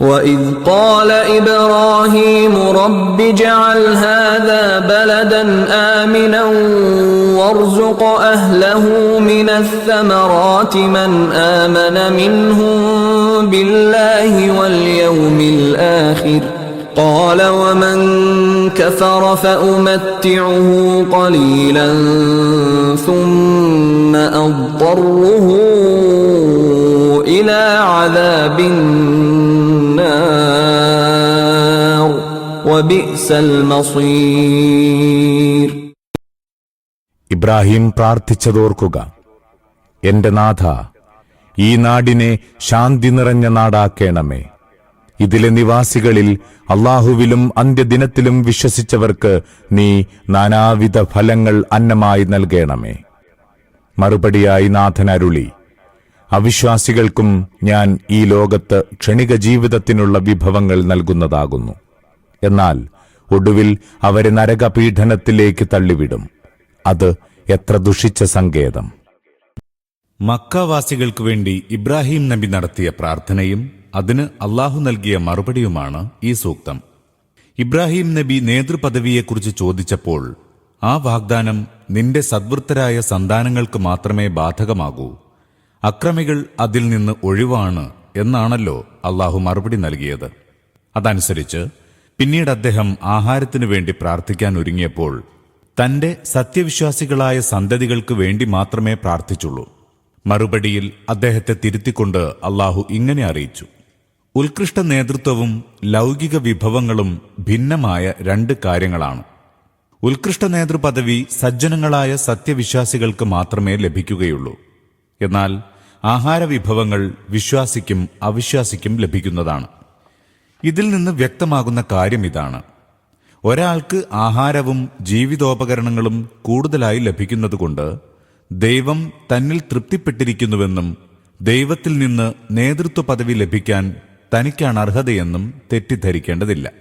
وإذ قال إبراهيم رب اجعل هذا بلدا آمنا وارزق أهله من الثمرات من آمن منهم بالله واليوم الآخر قال ومن كفر فأمتعه قليلا ثم أضطره إلى عذاب النار وبئس المصير ഇബ്രാഹിം പ്രാർത്ഥിച്ചതോർക്കുക എന്റെ നാഥ ഈ നാടിനെ ശാന്തി നിറഞ്ഞ നാടാക്കേണമേ ഇതിലെ നിവാസികളിൽ അള്ളാഹുവിലും അന്ത്യദിനത്തിലും വിശ്വസിച്ചവർക്ക് നീ നാനാവിധ ഫലങ്ങൾ അന്നമായി നൽകണമേ മറുപടിയായി നാഥൻ അരുളി അവിശ്വാസികൾക്കും ഞാൻ ഈ ലോകത്ത് ക്ഷണിക ജീവിതത്തിനുള്ള വിഭവങ്ങൾ നൽകുന്നതാകുന്നു. എന്നാൽ ഒടുവിൽ അവരെ നരകപീഡനത്തിലേക്ക് തള്ളിവിടും. അത് എത്ര ദുഷിച്ച സങ്കേതം. മക്കാവാസികൾക്കു വേണ്ടി ഇബ്രാഹിം നബി നടത്തിയ പ്രാർത്ഥനയും അതിന് അള്ളാഹു നൽകിയ മറുപടിയുമാണ് ഈ സൂക്തം. ഇബ്രാഹിം നബി നേതൃപദവിയെക്കുറിച്ച് ചോദിച്ചപ്പോൾ ആ വാഗ്ദാനം നിന്റെ സദ്വൃത്തരായ സന്താനങ്ങൾക്ക് മാത്രമേ ബാധകമാകൂ. അക്രമികൾ അതിൽ നിന്ന് ഒഴിവാണ് എന്നാണല്ലോ അള്ളാഹു മറുപടി നൽകിയത്. അതനുസരിച്ച് പിന്നീട് അദ്ദേഹം ആഹാരത്തിനു വേണ്ടി പ്രാർത്ഥിക്കാൻ ഒരുങ്ങിയപ്പോൾ തന്റെ സത്യവിശ്വാസികളായ സന്തതികൾക്ക് വേണ്ടി മാത്രമേ പ്രാർത്ഥിച്ചുള്ളൂ. മറുപടിയിൽ അദ്ദേഹത്തെ തിരുത്തിക്കൊണ്ട് അള്ളാഹു ഇങ്ങനെ അറിയിച്ചു. ഉത്കൃഷ്ട നേതൃത്വവും ലൗകിക വിഭവങ്ങളും ഭിന്നമായ രണ്ട് കാര്യങ്ങളാണ്. ഉത്കൃഷ്ട നേതൃപദവി സജ്ജനങ്ങളായ സത്യവിശ്വാസികൾക്ക് മാത്രമേ ലഭിക്കുകയുള്ളൂ. എന്നാൽ ആഹാര വിഭവങ്ങൾ വിശ്വാസിക്കും അവിശ്വാസിക്കും ലഭിക്കുന്നതാണ്. ഇതിൽ നിന്ന് വ്യക്തമാകുന്ന കാര്യം ഇതാണ്. ഒരാൾക്ക് ആഹാരവും ജീവിതോപകരണങ്ങളും കൂടുതലായി ലഭിക്കുന്നതുകൊണ്ട് ദൈവം തന്നിൽ തൃപ്തിപ്പെട്ടിരിക്കുന്നുവെന്നും ദൈവത്തിൽ നിന്ന് നേതൃത്വ പദവി ലഭിക്കാൻ തനിക്കാണ് അർഹതയെന്നും തെറ്റിദ്ധരിക്കേണ്ടതില്ല.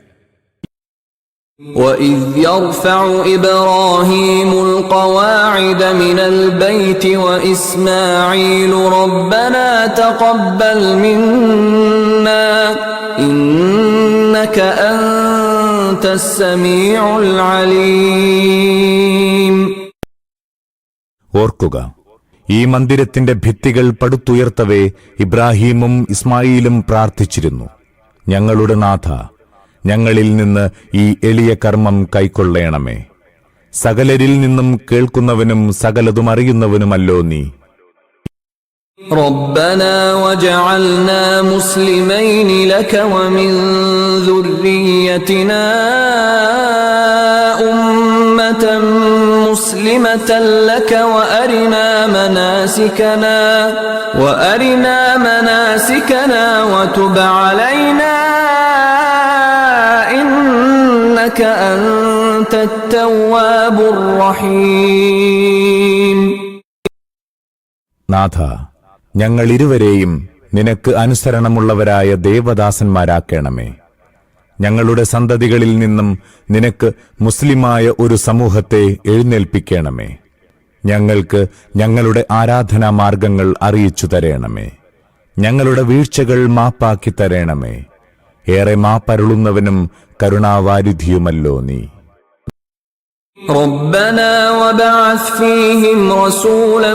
وإذ يرفع إبراهيم القواعد من البيت وإسماعيل ربنا تقبل منا إنك أنت السميع العليم ഓർക്കുക ഈ മന്ദിരത്തിന്റെ ഭിത്തികൾ പടുത്തുയർത്തവേ ഇബ്രാഹീമും ഇസ്മായിലും പ്രാർത്ഥിച്ചിരുന്നു ഞങ്ങളുടെ നാഥ ഞങ്ങളിൽ നിന്ന് ഈ എളിയ കർമ്മം കൈക്കൊള്ളേണമേ സകലരിൽ നിന്നും കേൾക്കുന്നവനും സകലതും അറിയുന്നവനുമല്ലോ നീ ربنا وجعلنا مسلمين لك ومن ذريتنا أمة مسلمة لك وأرنا مناسكنا وأرنا مناسكنا وتب علينا إنك أنت التواب الرحيم നാഥ ഞങ്ങൾ ഇരുവരെയും നിനക്ക് അനുസരണമുള്ളവരായ ദേവദാസന്മാരാക്കണമേ ഞങ്ങളുടെ സന്തതികളിൽ നിന്നും നിനക്ക് മുസ്ലിമായ ഒരു സമൂഹത്തെ എഴുന്നേൽപ്പിക്കണമേ ഞങ്ങൾക്ക് ഞങ്ങളുടെ ആരാധനാ മാർഗങ്ങൾ അറിയിച്ചു തരേണമേ ഞങ്ങളുടെ വീഴ്ചകൾ മാപ്പാക്കി തരേണമേ ഏറെ മാപ്പരുളുന്നവനും കരുണാവാരിധിയുമല്ലോ നീ ربنا وبعث فيهم رسولا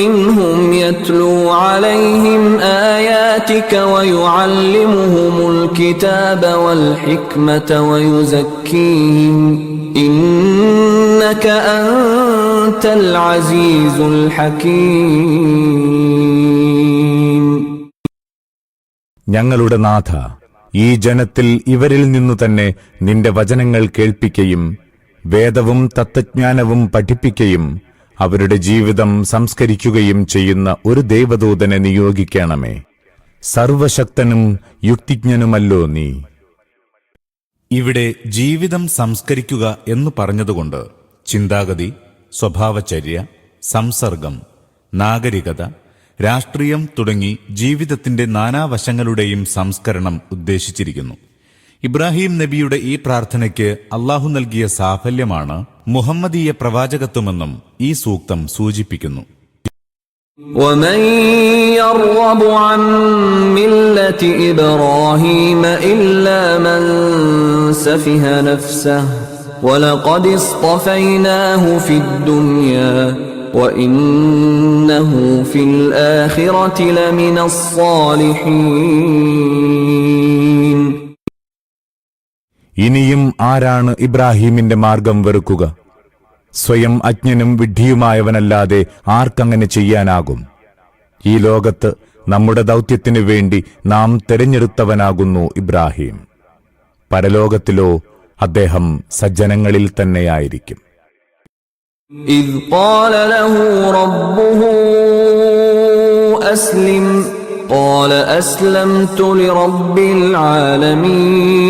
منهم يتلو عليهم آياتك ويعلمهم الكتاب والحكمة ويزكيهم إنك أنت العزيز الحكيم ഞങ്ങളുടെ നാഥ ഈ ജനത്തിൽ ഇവരിൽ നിന്നു തന്നെ നിന്റെ വചനങ്ങൾ കേൾപ്പിക്കുകയും വേദവും തത്വജ്ഞാനവും പഠിപ്പിക്കുകയും അവരുടെ ജീവിതം സംസ്കരിക്കുകയും ചെയ്യുന്ന ഒരു ദൈവദൂതനെ നിയോഗിക്കണമേ. സർവശക്തനും യുക്തിജ്ഞനുമല്ലോ നീ. ഇവിടെ ജീവിതം സംസ്കരിക്കുക എന്ന് പറഞ്ഞതുകൊണ്ട് ചിന്താഗതി സ്വഭാവചര്യ സംസർഗം നാഗരികത രാഷ്ട്രീയം തുടങ്ങി ജീവിതത്തിന്റെ നാനാവശങ്ങളുടെയും സംസ്കരണം ഉദ്ദേശിച്ചിരിക്കുന്നു ഇബ്രാഹിം നബിയുടെ ഈ പ്രാർത്ഥനയ്ക്ക് അള്ളാഹു നൽകിയ സാഫല്യമാണ് മുഹമ്മദീയ പ്രവാചകത്വമെന്നും ഈ സൂക്തം സൂചിപ്പിക്കുന്നു ومن يرغب عن ملة ملة إبراهيم إلا من سفه نفسه ولقد اصطفيناه في الدنيا وإنه في الآخرة لمن الصالحين ഇനിയും ആരാണ് ഇബ്രാഹീമിന്റെ മാർഗം വെറുക്കുക സ്വയം അജ്ഞനും വിഡ്ഢിയുമായവനല്ലാതെ ആർക്കങ്ങനെ ചെയ്യാനാകും ഈ ലോകത്ത് നമ്മുടെ ദൗത്യത്തിനു വേണ്ടി നാം തെരഞ്ഞെടുത്തവനാകുന്നു ഇബ്രാഹിം പരലോകത്തിലോ അദ്ദേഹം സജ്ജനങ്ങളിൽ തന്നെയായിരിക്കും إذ قال له ربه أسلم قال أسلمت لرب العالمين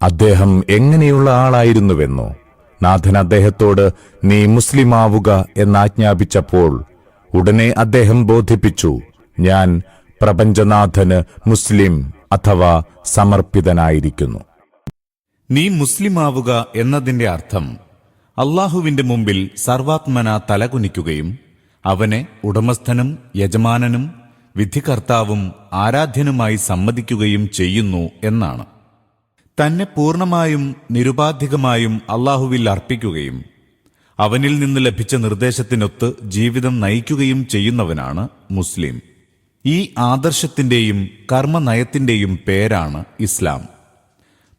അദ്ദേഹം എങ്ങനെയുള്ള ആളായിരുന്നുവെന്നോ നാഥൻ അദ്ദേഹത്തോട് നീ മുസ്ലിമാവുക എന്നാജ്ഞാപിച്ചപ്പോൾ ഉടനെ അദ്ദേഹം ബോധിപ്പിച്ചു ഞാൻ പ്രപഞ്ചനാഥന് മുസ്ലിം അഥവാ സമർപ്പിതനായിരിക്കുന്നു നീ മുസ്ലിമാവുക എന്നതിന്റെ അർത്ഥം. അള്ളാഹുവിന്റെ മുമ്പിൽ സർവാത്മന തലകുനിക്കുകയും അവനെ ഉടമസ്ഥനും യജമാനനും വിധികർത്താവും ആരാധ്യനുമായി സമ്മതിക്കുകയും ചെയ്യുന്നു എന്നാണ്. തന്നെ പൂർണമായും നിരുപാധികമായും അള്ളാഹുവിൽ അർപ്പിക്കുകയും അവനിൽ നിന്ന് ലഭിച്ച നിർദ്ദേശത്തിനൊത്ത് ജീവിതം നയിക്കുകയും ചെയ്യുന്നവനാണ് മുസ്ലിം. ഈ ആദർശത്തിന്റെയും കർമ്മനയത്തിന്റെയും പേരാണ് ഇസ്ലാം.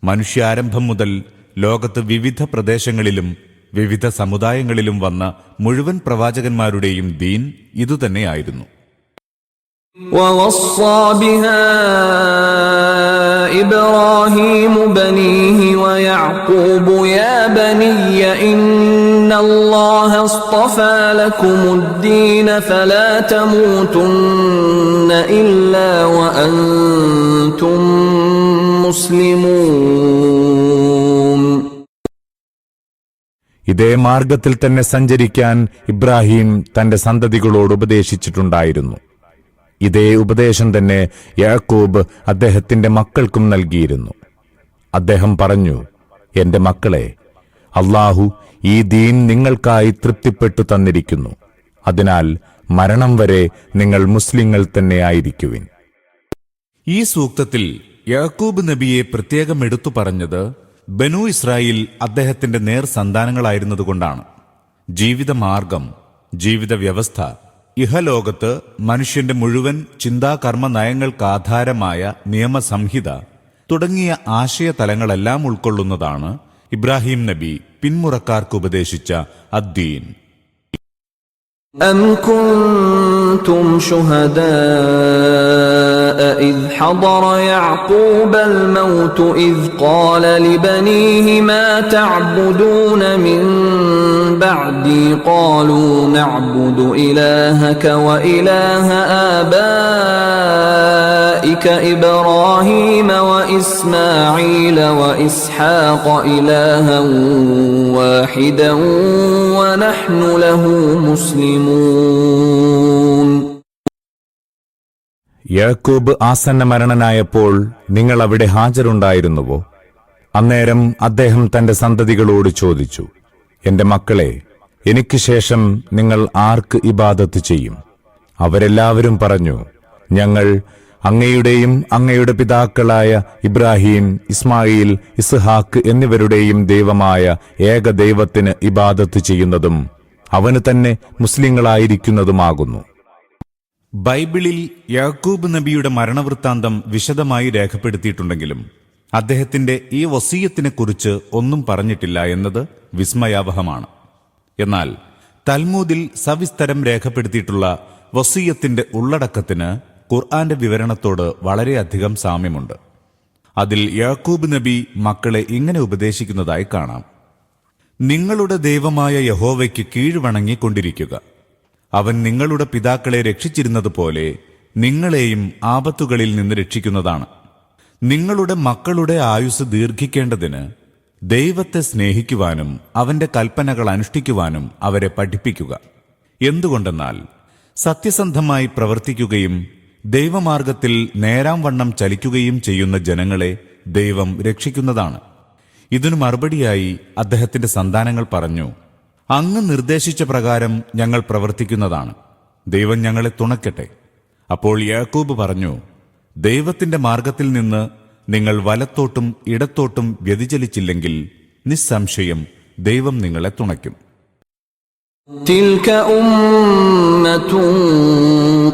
മനുഷ്യാരംഭം മുതൽ ലോകത്ത് വിവിധ പ്രദേശങ്ങളിലും വിവിധ സമുദായങ്ങളിലും വന്ന മുഴുവൻ പ്രവാചകന്മാരുടെയും ദീൻ ഇതുതന്നെയായിരുന്നു ووصى بها إبراهيم بنيه ويعقوب يا بني إن الله اصطفى لكم الدين فلا تموتن إلا وأنتم مسلمون ഇതേ മാർഗത്തിൽ തന്നെ സഞ്ചരിക്കാൻ ഇബ്രാഹിം തന്റെ സന്തതികളോട് ഉപദേശിച്ചിട്ടുണ്ടായിരുന്നു. ഇതേ ഉപദേശം തന്നെ യാക്കൂബ് അദ്ദേഹത്തിന്റെ മക്കൾക്കും നൽകിയിരുന്നു. അദ്ദേഹം പറഞ്ഞു എന്റെ മക്കളെ അള്ളാഹു ഈ ദീൻ നിങ്ങൾക്കായി തൃപ്തിപ്പെട്ടു തന്നിരിക്കുന്നു. അതിനാൽ മരണം വരെ നിങ്ങൾ മുസ്ലിങ്ങൾ തന്നെ ആയിരിക്കുവിൻ. ഈ സൂക്തത്തിൽ യാക്കൂബ് നബിയെ പ്രത്യേകം എടുത്തു പറഞ്ഞത് ബനു ഇസ്രായേൽ അദ്ദേഹത്തിന്റെ നേർ സന്താനങ്ങളായിരുന്നതുകൊണ്ടാണ് ജീവിതമാർഗം ജീവിത വ്യവസ്ഥ ഇഹലോകത്ത് മനുഷ്യന്റെ മുഴുവൻ ചിന്താകർമ്മ നയങ്ങൾക്കാധാരമായ നിയമസംഹിത തുടങ്ങിയ ആശയതലങ്ങളെല്ലാം ഉൾക്കൊള്ളുന്നതാണ് ഇബ്രാഹിം നബി പിന്മുറക്കാർക്ക് ഉപദേശിച്ച അദ്ദീൻ أم كنتم شهداء إذ حضر يعقوب الموت إذ قال لبنيه ما تعبدون من بعدي؟ قالوا نعبد إلهك وإله آبائك إبراهيم وإسماعيل وإسحاق إلها واحدا ونحن له مسلمون. യാക്കൂബ് ആസന്ന മരണനായപ്പോൾ നിങ്ങൾ അവിടെ ഹാജരുണ്ടായിരുന്നുവോ? അന്നേരം അദ്ദേഹം തന്റെ സന്തതികളോട് ചോദിച്ചു എന്റെ മക്കളെ എനിക്ക് ശേഷം നിങ്ങൾ ആർക്ക് ഇബാദത്ത് ചെയ്യും? അവരെല്ലാവരും പറഞ്ഞു ഞങ്ങൾ അങ്ങയുടെയും അങ്ങയുടെ പിതാക്കളായ ഇബ്രാഹിം ഇസ്മായിൽ ഇസ്ഹാക്ക് എന്നിവരുടെയും ദൈവമായ ഏക ദൈവത്തിന് ഇബാദത്ത് ചെയ്യുന്നതും അവന് തന്നെ മുസ്ലിങ്ങളായിരിക്കുന്നതുമാകുന്നു. ബൈബിളിൽ യാക്കൂബ് നബിയുടെ മരണവൃത്താന്തം വിശദമായി രേഖപ്പെടുത്തിയിട്ടുണ്ടെങ്കിലും അദ്ദേഹത്തിന്റെ ഈ വസീയത്തിനെക്കുറിച്ച് ഒന്നും പറഞ്ഞിട്ടില്ല എന്നത് വിസ്മയാവഹമാണ്. എന്നാൽ തൽമൂദിൽ സവിസ്തരം രേഖപ്പെടുത്തിയിട്ടുള്ള വസീയത്തിന്റെ ഉള്ളടക്കത്തിന് ഖുർആന്റെ വിവരണത്തോട് വളരെയധികം സാമ്യമുണ്ട്. അതിൽ യാക്കൂബ് നബി മക്കളെ ഇങ്ങനെ ഉപദേശിക്കുന്നതായി കാണാം. നിങ്ങളുടെ ദൈവമായ യഹോവയ്ക്ക് കീഴ്വണങ്ങിക്കൊണ്ടിരിക്കുക. അവൻ നിങ്ങളുടെ പിതാക്കളെ രക്ഷിച്ചിരുന്നതുപോലെ നിങ്ങളെയും ആപത്തുകളിൽ നിന്ന് രക്ഷിക്കുന്നതാണ്. നിങ്ങളുടെ മക്കളുടെ ആയുസ് ദീർഘിക്കേണ്ടതിന് ദൈവത്തെ സ്നേഹിക്കുവാനും അവന്റെ കൽപ്പനകൾ അനുഷ്ഠിക്കുവാനും അവരെ പഠിപ്പിക്കുക. എന്തുകൊണ്ടെന്നാൽ സത്യസന്ധമായി പ്രവർത്തിക്കുകയും ദൈവമാർഗത്തിൽ നേരാം വണ്ണം ചലിക്കുകയും ചെയ്യുന്ന ജനങ്ങളെ ദൈവം രക്ഷിക്കുന്നതാണ്. ഇതിനു മറുപടിയായി അദ്ദേഹത്തിന്റെ സന്താനങ്ങൾ പറഞ്ഞു അങ്ങ് നിർദ്ദേശിച്ച പ്രകാരം ഞങ്ങൾ പ്രവർത്തിക്കുന്നതാണ് ദൈവം ഞങ്ങളെ തുണയ്ക്കട്ടെ അപ്പോൾ യാക്കൂബ് പറഞ്ഞു ദൈവത്തിന്റെ മാർഗത്തിൽ നിന്ന് നിങ്ങൾ വലത്തോട്ടും ഇടത്തോട്ടും വ്യതിചലിച്ചില്ലെങ്കിൽ നിസ്സംശയം ദൈവം നിങ്ങളെ തുണയ്ക്കും تلك أمة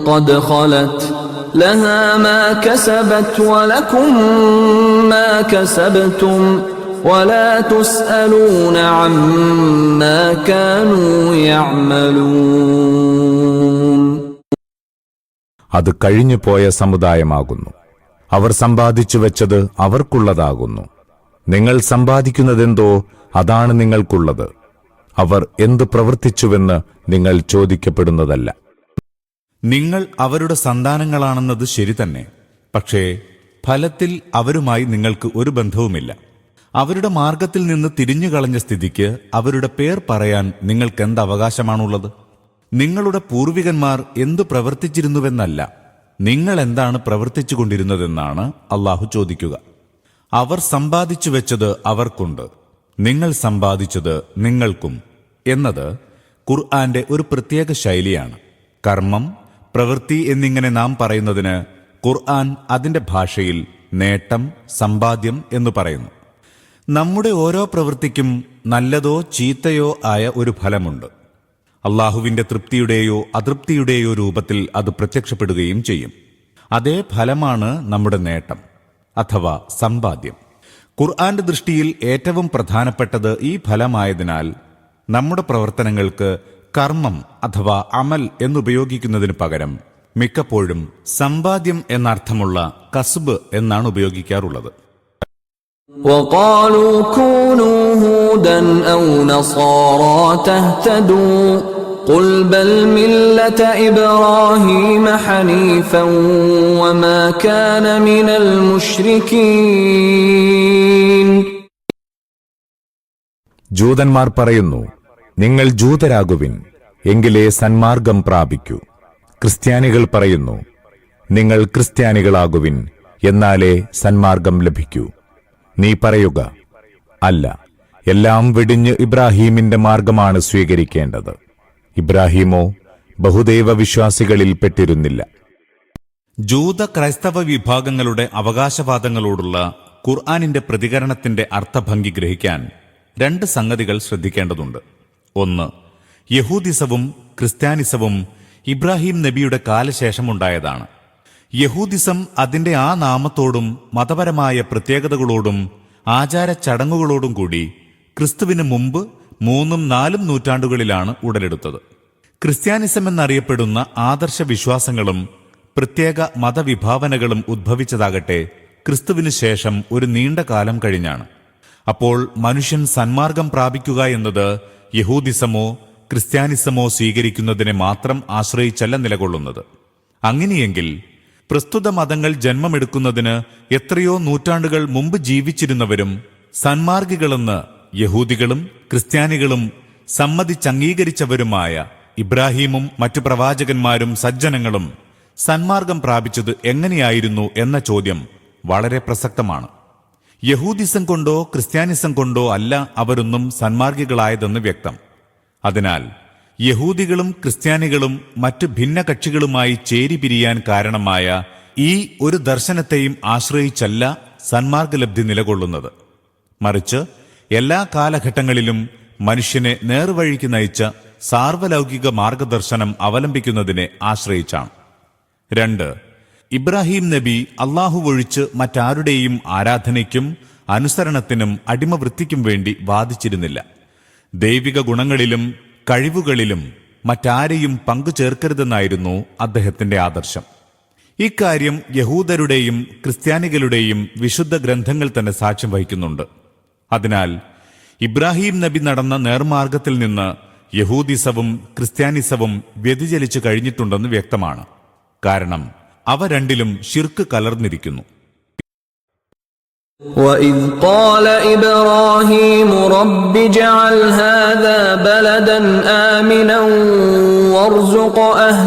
قد خلت لها ما كسبت ولكم ما كسبتم ولا تسألون عما كانوا يعملون അത് കഴിഞ്ഞുപോയ സമുദായമാകുന്നു അവർ സമ്പാദിച്ചു വെച്ചത് അവർക്കുള്ളതാകുന്നു നിങ്ങൾ സമ്പാദിക്കുന്നതെന്തോ അതാണ് നിങ്ങൾക്കുള്ളത് അവർ എന്തു പ്രവർത്തിച്ചുവെന്ന് നിങ്ങൾ ചോദിക്കപ്പെടുന്നതല്ല നിങ്ങൾ അവരുടെ സന്താനങ്ങളാണെന്നത് ശരി തന്നെ പക്ഷേ ഫലത്തിൽ അവരുമായി നിങ്ങൾക്ക് ഒരു ബന്ധവുമില്ല അവരുടെ മാർഗത്തിൽ നിന്ന് തിരിഞ്ഞുകളഞ്ഞ സ്ഥിതിക്ക് അവരുടെ പേർ പറയാൻ നിങ്ങൾക്ക് എന്ത് അവകാശമാണുള്ളത്? നിങ്ങളുടെ പൂർവികന്മാർ എന്തു പ്രവർത്തിച്ചിരുന്നുവെന്നല്ല. നിങ്ങൾ എന്താണ് പ്രവർത്തിച്ചു കൊണ്ടിരുന്നതെന്നാണ് അള്ളാഹു ചോദിക്കുക. അവർ സമ്പാദിച്ചു വെച്ചത് അവർക്കുണ്ട്. നിങ്ങൾ സമ്പാദിച്ചത് നിങ്ങൾക്കും. എന്നത് ഖുർആന്റെ ഒരു പ്രത്യേക ശൈലിയാണ്. കർമ്മം പ്രവൃത്തി എന്നിങ്ങനെ നാം പറയുന്നതിന് ഖുർആൻ അതിന്റെ ഭാഷയിൽ നേട്ടം സമ്പാദ്യം എന്ന് പറയുന്നു. നമ്മുടെ ഓരോ പ്രവൃത്തിക്കും നല്ലതോ ചീത്തയോ ആയ ഒരു ഫലമുണ്ട്. അള്ളാഹുവിന്റെ തൃപ്തിയുടെയോ അതൃപ്തിയുടെയോ രൂപത്തിൽ അത് പ്രത്യക്ഷപ്പെടുകയും ചെയ്യും. അതേ ഫലമാണ് നമ്മുടെ നേട്ടം അഥവാ സമ്പാദ്യം. ഖുർആന്റെ ദൃഷ്ടിയിൽ ഏറ്റവും പ്രധാനപ്പെട്ടത് ഈ ഫലമായതിനാൽ നമ്മുടെ പ്രവർത്തനങ്ങൾക്ക് കർമ്മം അഥവാ അമൽ എന്നുപയോഗിക്കുന്നതിന് പകരം മിക്കപ്പോഴും സമ്പാദ്യം എന്നർത്ഥമുള്ള കസ്ബ് എന്നാണ് ഉപയോഗിക്കാറുള്ളത്. وقالوا كونوا هودا أو نصارى تهتدوا قل بل ملة إبراهيم حنيفا وما كان من المشركين ജൂതന്മാർ പറയുന്നു നിങ്ങൾ ജൂതരാകുവിൻ എങ്കിലേ സന്മാർഗം പ്രാപിക്കൂ ക്രിസ്ത്യാനികൾ പറയുന്നു നിങ്ങൾ ക്രിസ്ത്യാനികളാകുവിൻ എന്നാലേ സന്മാർഗം ലഭിക്കൂ നീ പറയുക അല്ല എല്ലാം വെടിഞ്ഞ് ഇബ്രാഹീമിന്റെ മാർഗമാണ് സ്വീകരിക്കേണ്ടത്. ഇബ്രാഹീമോ ബഹുദൈവ വിശ്വാസികളിൽ പെട്ടിരുന്നില്ല. ജൂത ക്രൈസ്തവ വിഭാഗങ്ങളുടെ അവകാശവാദങ്ങളോടുള്ള ഖുർആാനിന്റെ പ്രതികരണത്തിന്റെ അർത്ഥഭംഗി ഗ്രഹിക്കാൻ രണ്ട് സംഗതികൾ ശ്രദ്ധിക്കേണ്ടതുണ്ട്. ഒന്ന് യഹൂദിസവും ക്രിസ്ത്യാനിസവും ഇബ്രാഹിം നബിയുടെ കാലശേഷമുണ്ടായതാണ്. യഹൂദിസം അതിന്റെ ആ നാമത്തോടും മതപരമായ പ്രത്യേകതകളോടും ആചാര ചടങ്ങുകളോടും കൂടി ക്രിസ്തുവിന് മുമ്പ് മൂന്നും നാലും നൂറ്റാണ്ടുകളിലാണ് ഉടലെടുത്തത്. ക്രിസ്ത്യാനിസം എന്നറിയപ്പെടുന്ന ആദർശ വിശ്വാസങ്ങളും പ്രത്യേക മതവിഭാവനകളും ഉദ്ഭവിച്ചതാകട്ടെ ക്രിസ്തുവിനു ശേഷം ഒരു നീണ്ട കാലം കഴിഞ്ഞാണ്. അപ്പോൾ മനുഷ്യൻ സന്മാർഗം പ്രാപിക്കുക എന്നത് യഹൂദിസമോ ക്രിസ്ത്യാനിസമോ സ്വീകരിക്കുന്നതിനെ മാത്രം ആശ്രയിച്ചല്ല നിലകൊള്ളുന്നത്. അങ്ങനെയെങ്കിൽ പ്രസ്തുത മതങ്ങൾ ജന്മമെടുക്കുന്നതിന് എത്രയോ നൂറ്റാണ്ടുകൾ മുമ്പ് ജീവിച്ചിരുന്നവരും സന്മാർഗികളെന്ന് യഹൂദികളും ക്രിസ്ത്യാനികളും സമ്മതിച്ചംഗീകരിച്ചവരുമായ ഇബ്രാഹീമും മറ്റു പ്രവാചകന്മാരും സജ്ജനങ്ങളും സന്മാർഗം പ്രാപിച്ചത് എങ്ങനെയായിരുന്നു എന്ന ചോദ്യം വളരെ പ്രസക്തമാണ്. യഹൂദിസം കൊണ്ടോ ക്രിസ്ത്യാനിസം കൊണ്ടോ അല്ല അവരൊന്നും സന്മാർഗികളായതെന്ന് വ്യക്തം. അതിനാൽ യഹൂദികളും ക്രിസ്ത്യാനികളും മറ്റു ഭിന്നകക്ഷികളുമായി ചേരിപിരിയാൻ കാരണമായ ഈ ഒരു ദർശനത്തെയും ആശ്രയിച്ചല്ല സന്മാർഗലബ്ധി നിലകൊള്ളുന്നത്. മറിച്ച് എല്ലാ കാലഘട്ടങ്ങളിലും മനുഷ്യനെ നേർവഴിക്ക് നയിച്ച സാർവലൗകിക മാർഗദർശനം അവലംബിക്കുന്നതിനെ ആശ്രയിച്ചാണ്. രണ്ട് ഇബ്രാഹിം നബി അള്ളാഹു ഒഴിച്ച് മറ്റാരുടെയും ആരാധനയ്ക്കും അനുസരണത്തിനും അടിമവൃത്തിക്കും വേണ്ടി വാദിച്ചിരുന്നില്ല. ദൈവിക ഗുണങ്ങളിലും കഴിവുകളിലും മറ്റാരെയും പങ്കു ചേർക്കരുതെന്നായിരുന്നു അദ്ദേഹത്തിന്റെ ആദർശം. ഇക്കാര്യം യഹൂദരുടെയും ക്രിസ്ത്യാനികളുടെയും വിശുദ്ധ ഗ്രന്ഥങ്ങൾ തന്നെ സാക്ഷ്യം വഹിക്കുന്നുണ്ട്. അതിനാൽ ഇബ്രാഹിം നബി നടന്ന നേർമാർഗത്തിൽ നിന്ന് യഹൂദിസവും ക്രിസ്ത്യാനിസവും വ്യതിചലിച്ചു കഴിഞ്ഞിട്ടുണ്ടെന്ന് വ്യക്തമാണ്. കാരണം അവ രണ്ടിലും ശിർക്ക് കലർന്നിരിക്കുന്നു. وإذ قال إبراهيم رب اجعل هذا بلدا آمنا وارزق أهله